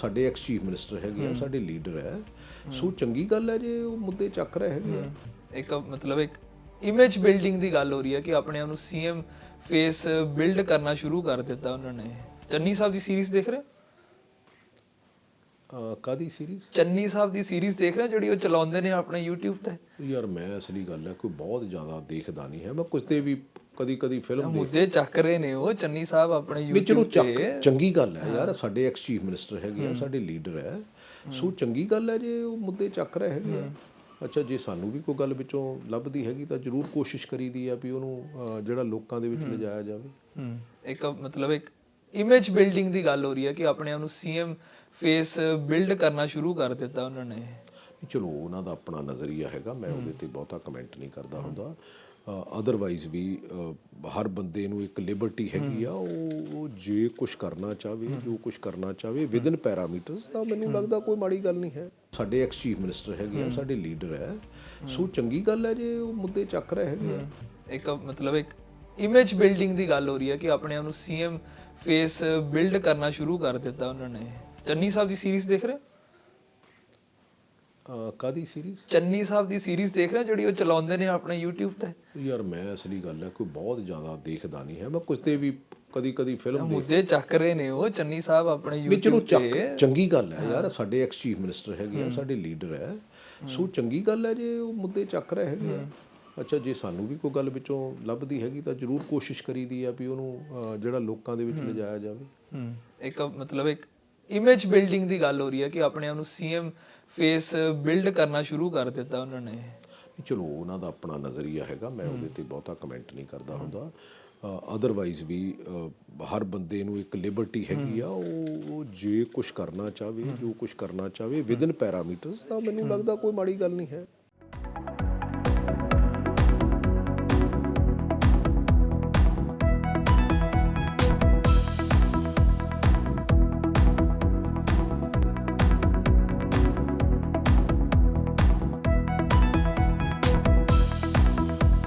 ਸਾਡੇ X chief minister ਹੈਗੇ ਆ ਸਾਡੇ ਲੀਡਰ ਹੈ। ਸੋ ਚੰਗੀ ਗੱਲ ਹੈ ਜੇ ਉਹ ਮੁੱਦੇ ਚੱਕ ਰਹੇ ਹੈਗੇ ਆ। ਇੱਕ ਮਤਲਬ ਇੱਕ ਇਮੇਜ ਬਿਲਡਿੰਗ ਦੀ ਗੱਲ ਹੋ ਰਹੀ ਹੈ ਕਿ ਆਪਣੇ ਆਪ ਨੂੰ ਸੀਐਮ ਫੇਸ ਬਿਲਡ ਕਰਨਾ ਸ਼ੁਰੂ ਕਰ ਦਿੱਤਾ ਉਹਨਾਂ ਨੇ। ਚੰਨੀ ਸਾਹਿਬ ਦੀ ਸੀਰੀਜ਼ ਦੇਖ ਰਹੇ? ਅਹ ਕਾਦੀ ਸੀਰੀਜ਼ ਚੰਨੀ ਸਾਹਿਬ ਦੀ ਸੀਰੀਜ਼ ਦੇਖ ਰਹੇ ਹੋ ਜਿਹੜੀ ਉਹ ਚਲਾਉਂਦੇ ਨੇ ਆਪਣੇ YouTube ਤੇ? ਯਾਰ ਮੈਂ ਅਸਲੀ ਗੱਲ ਹੈ ਕੋਈ ਬਹੁਤ ਜ਼ਿਆਦਾ ਦੇਖਦਾ ਨਹੀਂ ਹੈ। ਮੈਂ ਕੁਝ ਤੇ ਵੀ ਕਦੀ ਕਦੀ ਫਿਲਮ ਦੇਖ। ਮੁੱਦੇ ਚੱਕ ਰਹੇ ਨੇ ਉਹ ਚੰਨੀ ਸਾਹਿਬ ਆਪਣੇ YouTube ਤੇ। ਚੰਗੀ ਗੱਲ ਹੈ ਯਾਰ ਸਾਡੇ ਐਕਸ ਚੀਫ ਮਿਨਿਸਟਰ ਹੈਗੇ ਆ ਸਾਡੇ ਲੀਡਰ ਹੈ। ਸੋ ਚੰਗੀ ਗੱਲ ਹੈ ਜੇ ਉਹ ਮੁੱਦੇ ਚੱਕ ਰਹੇ ਹੈਗੇ ਆ। ਅੱਛਾ ਜੇ ਸਾਨੂੰ ਵੀ ਕੋਈ ਗੱਲ ਵਿੱਚੋਂ ਲੱਭਦੀ ਹੈਗੀ ਤਾਂ ਜ਼ਰੂਰ ਕੋਸ਼ਿਸ਼ ਕਰੀਦੀ ਆ ਵੀ ਉਹਨੂੰ ਜਿਹੜਾ ਲੋਕਾਂ ਦੇ ਵਿੱਚ ਲਿਜਾਇਆ ਜਾਵੇ। ਇੱਕ ਮਤਲਬ ਇੱਕ ਇਮੇਜ ਬਿਲਡਿੰਗ ਦੀ ਗੱਲ ਹੋ ਰਹੀ ਹੈ ਕਿ ਆਪਣੇ ਆਪ ਨੂੰ ਸੀਐਮ ਫੇਸ ਬਿਲਡ ਕਰਨਾ ਸ਼ੁਰੂ ਕਰ ਦਿੱਤਾ ਉਹਨਾਂ ਨੇ। ਚਲੋ ਉਹਨਾਂ ਦਾ ਆਪਣਾ ਨਜ਼ਰੀਆ ਹੈਗਾ ਮੈਂ ਉਹਦੇ ਤੇ ਬਹੁਤਾ ਕਮੈਂਟ ਨਹੀਂ ਕਰਦਾ ਹੁੰਦਾ। ਅਦਰਵਾਈਜ਼ ਵੀ ਹਰ ਬੰਦੇ ਨੂੰ ਇੱਕ ਲਿਬਰਟੀ ਹੈਗੀ ਆ ਉਹ ਜੇ ਕੁਝ ਕਰਨਾ ਚਾਹਵੇ ਜੋ ਕੁਝ ਕਰਨਾ ਚਾਹਵੇ ਵਿਦਨ ਪੈਰਾਮੀਟਰਸ ਤਾਂ ਮੈਨੂੰ ਲੱਗਦਾ ਕੋਈ ਮਾੜੀ ਗੱਲ ਨਹੀਂ ਹੈ। ਸਾਡੇ ਐਕਸ ਚੀਫ ਮਿਨਿਸਟਰ ਹੈਗੇ ਆ ਸਾਡੇ ਲੀਡਰ ਹੈ। ਸੋ ਚੰਗੀ ਗੱਲ ਹੈ ਜੇ ਉਹ ਮੁੱਦੇ ਚੱਕ ਰਹੇ ਹੈਗੇ ਆ। ਇੱਕ ਮਤਲਬ ਇੱਕ ਇਮੇਜ ਬਿਲਡਿੰਗ ਦੀ ਗੱਲ ਹੋ ਰਹੀ ਹੈ ਕਿ ਆਪਣੇ ਆਪ ਨੂੰ ਸੀਐਮ ਫੇਸ ਬਿਲਡ ਕਰਨਾ ਸ਼ੁਰੂ ਕਰ ਦਿੱਤਾ ਉਹਨਾਂ ਨੇ। ਚੰਨੀ ਸਾਹਿਬ ਦੀ ਸੀਰੀਜ਼ ਦੇਖ ਰਹੇ ਕਾਦੀ ਸੀਰੀਜ਼ ਚੰਨੀ ਸਾਹਿਬ ਦੀ ਸੀਰੀਜ਼ ਦੇਖ ਰਹੇ ਹੋ ਜਿਹੜੀ ਉਹ ਚਲਾਉਂਦੇ ਨੇ ਆਪਣੇ YouTube ਤੇ? ਯਾਰ ਮੈਂ ਅਸਲੀ ਗੱਲ ਹੈ ਕੋਈ ਬਹੁਤ ਜ਼ਿਆਦਾ ਦੇਖਦਾ ਨਹੀਂ ਹੈ। ਮੈਂ ਕੁਝ ਤੇ ਵੀ ਕਦੀ ਕਦੀ ਫਿਲਮ ਮੁੱਦੇ ਚੱਕ ਰਹੇ ਨੇ ਉਹ ਚੰਨੀ ਸਾਹਿਬ ਆਪਣੇ YouTube ਤੇ। ਚੰਗੀ ਗੱਲ ਹੈ ਯਾਰ ਸਾਡੇ ਐਕਸ ਚੀਫ ਮਿਨਿਸਟਰ ਹੈਗੇ ਆ ਸਾਡੇ ਲੀਡਰ ਹੈ। ਸੋ ਚੰਗੀ ਗੱਲ ਹੈ ਜੇ ਉਹ ਮੁੱਦੇ ਚੱਕ ਰਹੇ ਹੈਗੇ ਆ। ਅੱਛਾ ਜੇ ਸਾਨੂੰ ਵੀ ਕੋਈ ਗੱਲ ਵਿੱਚੋਂ ਲੱਭਦੀ ਹੈਗੀ ਤਾਂ ਜ਼ਰੂਰ ਕੋਸ਼ਿਸ਼ ਕਰੀਦੀ ਆ ਵੀ ਉਹਨੂੰ ਜਿਹੜਾ ਲੋਕਾਂ ਦੇ ਵਿੱਚ ਲਿਜਾਇਆ ਜਾਵੇ। ਹਮ, ਇੱਕ ਮਤਲਬ ਇੱਕ ਇਮੇਜ ਬਿਲਡਿੰਗ ਦੀ ਗੱਲ ਹੋ ਰਹੀ ਹੈ ਕਿ ਆਪਣੇ ਆਪ ਨੂੰ ਸੀਐਮ ਫੇਸ ਬਿਲਡ ਕਰਨਾ ਸ਼ੁਰੂ ਕਰ ਦਿੱਤਾ ਉਹਨਾਂ ਨੇ। ਚਲੋ, ਉਹਨਾਂ ਦਾ ਆਪਣਾ ਨਜ਼ਰੀਆ ਹੈਗਾ, ਮੈਂ ਉਹਦੇ ਤੇ ਬਹੁਤਾ ਕਮੈਂਟ ਨਹੀਂ ਕਰਦਾ ਹੁੰਦਾ। ਅਦਰਵਾਈਜ਼ ਵੀ ਹਰ ਬੰਦੇ ਨੂੰ ਇੱਕ ਲਿਬਰਟੀ ਹੈਗੀ ਆ, ਉਹ ਜੇ ਕੁਝ ਕਰਨਾ ਚਾਹਵੇ, ਜੋ ਕੁਝ ਕਰਨਾ ਚਾਹਵੇ ਵਿਦਨ ਪੈਰਾਮੀਟਰਸ ਤਾਂ ਮੈਨੂੰ ਲੱਗਦਾ ਕੋਈ ਮਾੜੀ ਗੱਲ ਨਹੀਂ ਹੈ।